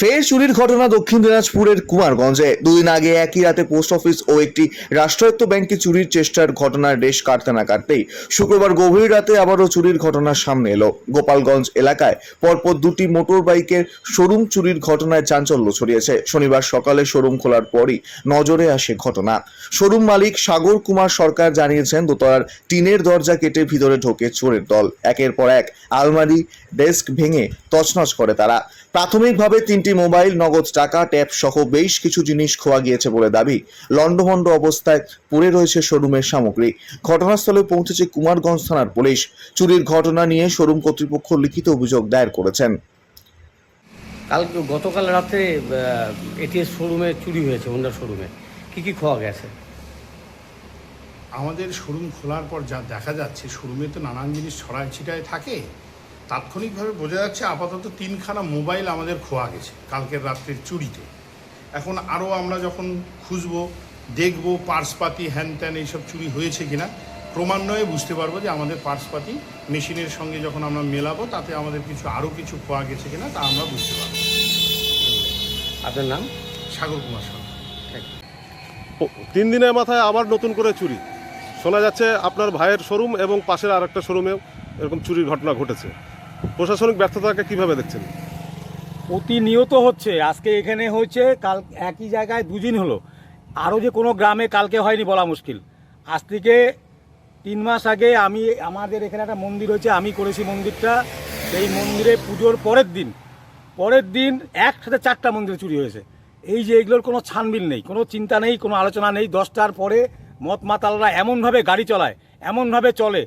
ফের চুরির ঘটনা দক্ষিণ দিনাজপুরের কুমারগঞ্জে। দুদিন আগে একই রাতে পোস্ট অফিস ও একটি রাষ্ট্রায়ত্ত ব্যাংকে চুরির চেষ্টার ঘটনার রেশ কাটতে না কাটতেই শুক্রবার গভীর রাতে আবারও চুরির ঘটনা সামনে এলো। গোপালগঞ্জ এলাকায় পরপর দুটি মোটর বাইকের শোরুম চুরির ঘটনায় চাঞ্চল্য ছড়িয়েছে। শনিবার সকালে শোরুম খোলার পরই নজরে আসে ঘটনা। শোরুম মালিক সাগর কুমার সরকার জানিয়েছেন, দোতলার টিনের দরজা কেটে ভিতরে ঢোকে চোরের দল। একের পর এক আলমারি, ডেস্ক ভেঙে তছনছ করে তারা। প্রাথমিকভাবে তিনটি মোবাইল নগদ টাকা ট্যাব সহ বেশ কিছু জিনিস খোয়া গিয়েছে বলে দাবি। লণ্ডভণ্ড অবস্থায় পড়ে রয়েছে শোরুমের সামগ্রী। ঘটনাস্থলে পৌঁছেছে কুমারগঞ্জ থানার পুলিশ। চুরির ঘটনা নিয়ে শোরুম কর্তৃপক্ষ লিখিত অভিযোগ দায়ের করেছেন। কাল গতকাল রাতে এটিএস শোরুমে চুরি হয়েছে হোন্ডা শোরুমে। কি কি খোয়া গেছে? আমাদের শোরুম খোলার পর যা দেখা যাচ্ছে শোরুমে তো নানান জিনিস ছড়ায় ছিটায় থাকে। তাৎক্ষণিকভাবে বোঝা যাচ্ছে আপাতত তিনখানা মোবাইল আমাদের খোয়া গেছে কালকের রাত্রের চুরিতে। এখন আরও আমরা যখন খুঁজবো দেখব পার্সপাতি হ্যান ত্যান এইসব চুরি হয়েছে কিনা ক্রমান্বয়ে বুঝতে পারব যে আমাদের পার্সপাতি মেশিনের সঙ্গে যখন আমরা মেলাবো তাতে আমাদের কিছু আরও কিছু খোয়া গেছে কিনা তা আমরা বুঝতে পারব। আপনার নাম? সাগর কুমার সরকার। ও- তিন দিনের মাথায় আবার নতুন করে চুরি। শোনা যাচ্ছে আপনার ভাইয়ের শোরুম এবং পাশের আর একটা শোরুমেও এরকম চুরির ঘটনা ঘটেছে। প্রশাসনিক ব্যর্থতাকে কীভাবে দেখছেন? প্রতিনিয়ত হচ্ছে। আজকে এখানে হয়েছে, কাল একই জায়গায় দুদিন হলো। আরও যে কোনো গ্রামে কালকে হয়নি বলা মুশকিল। আজ থেকে তিন মাস আগে আমি, আমাদের এখানে একটা মন্দির হয়েছে, আমি করেছি মন্দিরটা। সেই মন্দিরে পুজোর পরের দিন পরের দিন একসাথে চারটা মন্দির চুরি হয়েছে। এই যে এগুলোর কোনো ছানবিল নেই, কোনো চিন্তা নেই, কোনো আলোচনা নেই। দশটার পরে মত মাতালরা এমনভাবে গাড়ি চলায়, এমনভাবে চলে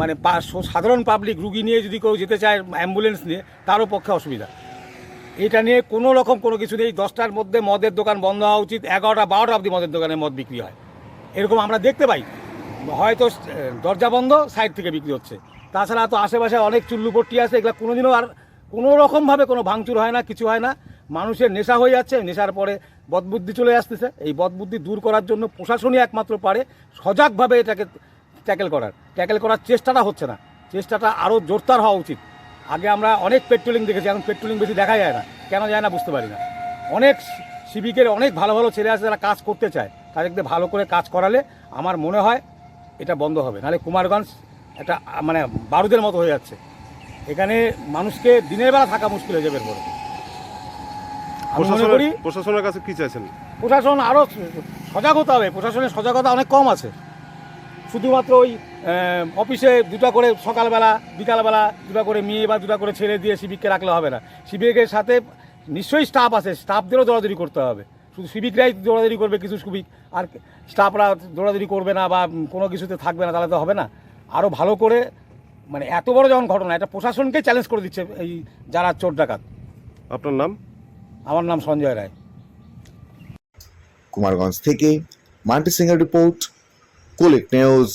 মানে সাধারণ পাবলিক রুগী নিয়ে যদি কেউ যেতে চায় অ্যাম্বুলেন্স নিয়ে, তারও পক্ষে অসুবিধা। এটা নিয়ে কোনো রকম কোনো কিছু নেই। দশটার মধ্যে মদের দোকান বন্ধ হওয়া উচিত, এগারোটা, বারোটা অবধি মদের দোকানে মদ বিক্রি হয়। এরকম আমরা দেখতে পাই। হয়তো দরজা বন্ধ সাইড থেকে বিক্রি হচ্ছে। তাছাড়া তো আশেপাশে অনেক চুল্লুপট্টি আছে, এগুলো কোনোদিনও আর কোনো রকমভাবে কোনো ভাঙচুর হয় না, কিছু হয় না। মানুষের নেশা হয়ে যাচ্ছে, নেশার পরে বদবুদ্ধি চলে আসতেছে। এই বদবুদ্ধি দূর করার জন্য প্রশাসনই একমাত্র পারে। সজাগভাবে এটাকে ট্যাকেল করার। ট্যাকেল করার চেষ্টাটা হচ্ছে না। চেষ্টাটা আরও জোরদার হওয়া উচিত। আগে আমরা অনেক পেট্রোলিং দেখেছি এখন পেট্রোলিং বেশি দেখা যায় না। কেন যায় না বুঝতে পারি না। অনেক সিভিকের অনেক ভালো ভালো ছেলে আছে যারা কাজ করতে চায়। তাদেরকে ভালো করে কাজ করালে আমার মনে হয় এটা বন্ধ হবে। নাহলে কুমারগঞ্জ একটা মানে বারুদের মতো হয়ে যাচ্ছে। এখানে মানুষকে দিনের বেলা থাকা মুশকিল হয়ে যাবে এরপরে আমি মনে করি প্রশাসনের প্রশাসনের কাছে কি চাইছেন? প্রশাসন আরও সজাগ হতে হবে। প্রশাসনের সজাগতা অনেক কম আছে। শুধুমাত্র ওই অফিসে দুটো করে সকালবেলা বিকালবেলা দুটো করে মেয়ে বা দুটো করে ছেড়ে দিয়ে সিভিককে রাখলে হবে না। সিভিকের সাথে নিশ্চয়ই স্টাফ আছে স্টাফদেরও দৌড়াদৌড়ি করতে হবে। শুধু সিভিকরাই দৌড়াদৌড়ি করবে কিছু সিভিক আর স্টাফরা দৌড়াদৌড়ি করবে না বা কোনো কিছুতে থাকবে না তাহলে তো হবে না। আরও ভালো করে মানে এত বড় যখন ঘটনা এটা প্রশাসনকে চ্যালেঞ্জ করে দিচ্ছে এই যারা চোর ডাকাত। আপনার নাম? আমার নাম সঞ্জয় রায়। কুমারগঞ্জ থেকে মান্টি সিংয়ের রিপোর্ট কুলিক নিউজ